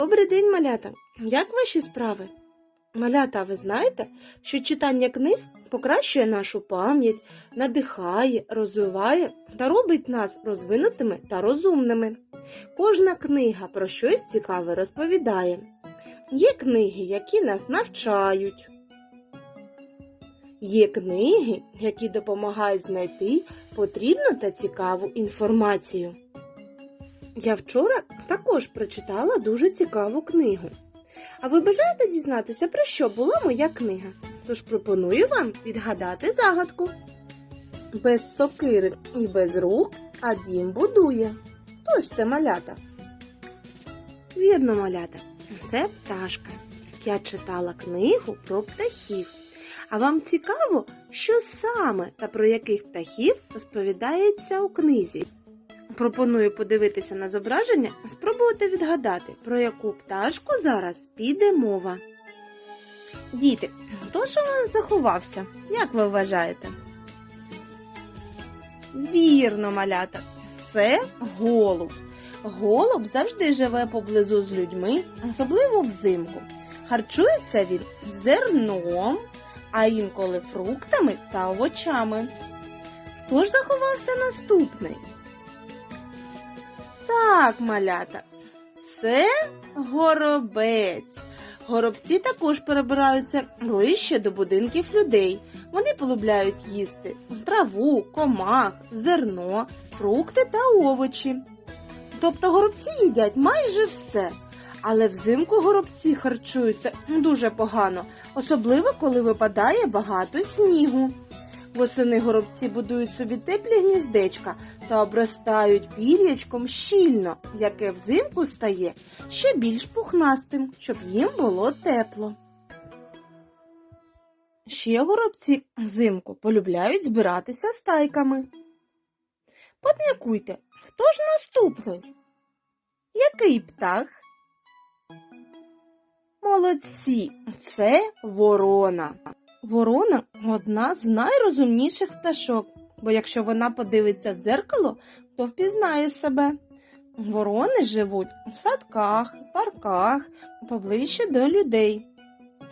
Добрий день, малята! Як ваші справи? Малята, ви знаєте, що читання книг покращує нашу пам'ять, надихає, розвиває та робить нас розвинутими та розумними. Кожна книга про щось цікаве розповідає. Є книги, які нас навчають. Є книги, які допомагають знайти потрібну та цікаву інформацію. Я вчора також прочитала дуже цікаву книгу. А ви бажаєте дізнатися, про що була моя книга? Тож пропоную вам відгадати загадку. Без сокири і без рук, а дім будує. Хто ж це малята? Вірно, малята, це пташка. Я читала книгу про птахів. А вам цікаво, що саме та про яких птахів розповідається у книзі? Пропоную подивитися на зображення, спробувати відгадати, про яку пташку зараз піде мова. Діти, хто ж у нас заховався? Як ви вважаєте? Вірно, малята, це голуб. Голуб завжди живе поблизу з людьми, особливо взимку. Харчується він зерном, а інколи фруктами та овочами. Хто ж заховався наступний? Так, малята, це горобець. Горобці також перебираються ближче до будинків людей. Вони полюбляють їсти траву, комах, зерно, фрукти та овочі. Тобто горобці їдять майже все. Але взимку горобці харчуються дуже погано, особливо коли випадає багато снігу. Восени горобці будують собі теплі гніздечка та обростають пір'ячком щільно, яке взимку стає ще більш пухнастим, щоб їм було тепло. Ще горобці взимку полюбляють збиратися стайками. Подміркуйте, хто ж наступний? Який птах? Молодці, це ворона. Ворона одна з найрозумніших пташок, бо якщо вона подивиться в дзеркало, то впізнає себе. Ворони живуть в садках, парках, поближче до людей.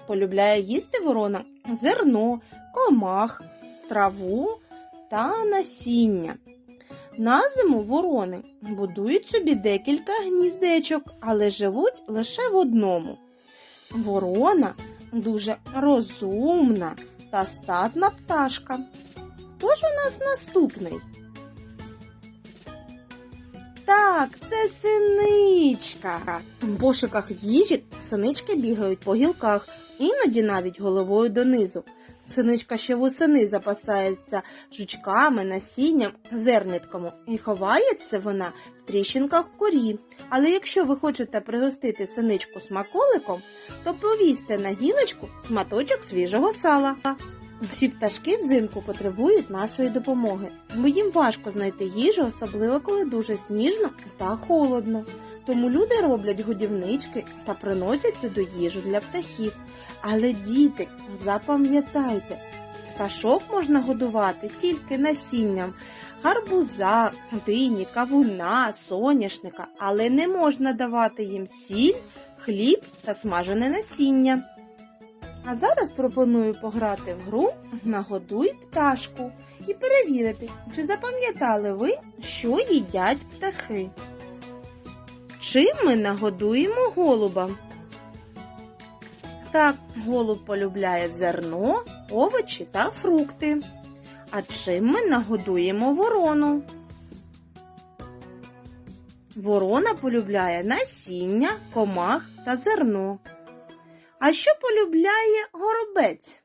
Полюбляє їсти ворона зерно, комах, траву та насіння. На зиму ворони будують собі декілька гніздечок, але живуть лише в одному. Ворона дуже розумна та статна пташка. Хто ж у нас наступний? Так, це синичка. В пошуках їжі синички бігають по гілках, іноді навіть головою донизу. Синичка ще восени запасається жучками, насінням, зернитками і ховається вона в тріщинках корі. Але якщо ви хочете пригостити синичку смаколиком, то повісьте на гілочку шматочок свіжого сала. Всі пташки взимку потребують нашої допомоги, бо їм важко знайти їжу, особливо коли дуже сніжно та холодно. Тому люди роблять годівнички та приносять туди їжу для птахів. Але діти, запам'ятайте, пташок можна годувати тільки насінням гарбуза, дині, кавуна, соняшника, але не можна давати їм сіль, хліб та смажене насіння. А зараз пропоную пограти в гру Нагодуй пташку і перевірити, чи запам'ятали ви, що їдять птахи. Чим ми нагодуємо голуба? Так, голуб полюбляє зерно, овочі та фрукти. А чим ми нагодуємо ворону? Ворона полюбляє насіння, комах та зерно. А що полюбляє горобець?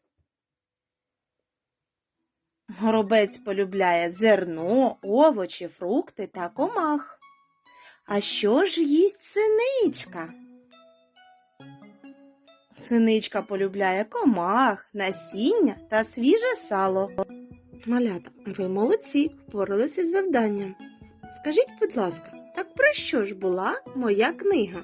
Горобець полюбляє зерно, овочі, фрукти та комах. А що ж їсть синичка? Синичка полюбляє комах, насіння та свіже сало. Малята, ви молодці, впоралися з завданням. Скажіть, будь ласка, так про що ж була моя книга?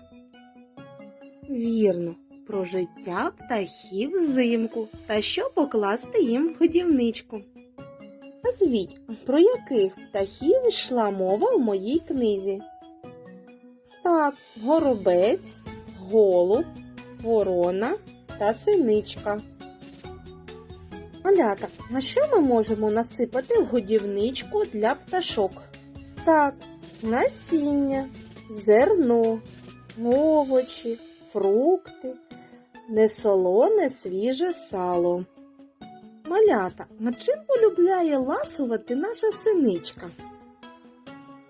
Вірно, про життя птахів взимку та що покласти їм в годівничку. Назвіть, про яких птахів йшла мова в моїй книзі? Так, горобець, голуб, ворона та синичка. Малята, на що ми можемо насипати в годівничку для пташок? Так, насіння, зерно, овочі, фрукти, несолоне свіже сало. Малята, а чим полюбляє ласувати наша синичка?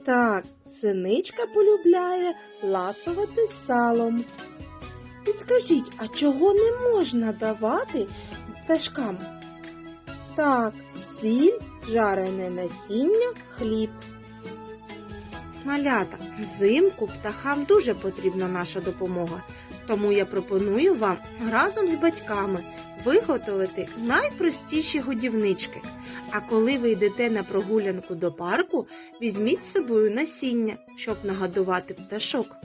Так, синичка полюбляє ласувати салом. Підскажіть, а чого не можна давати пташкам? Так, сіль, жарене насіння, хліб. Малята, взимку птахам дуже потрібна наша допомога. Тому я пропоную вам разом з батьками виготовити найпростіші годівнички. А коли ви йдете на прогулянку до парку, візьміть з собою насіння, щоб нагодувати пташок.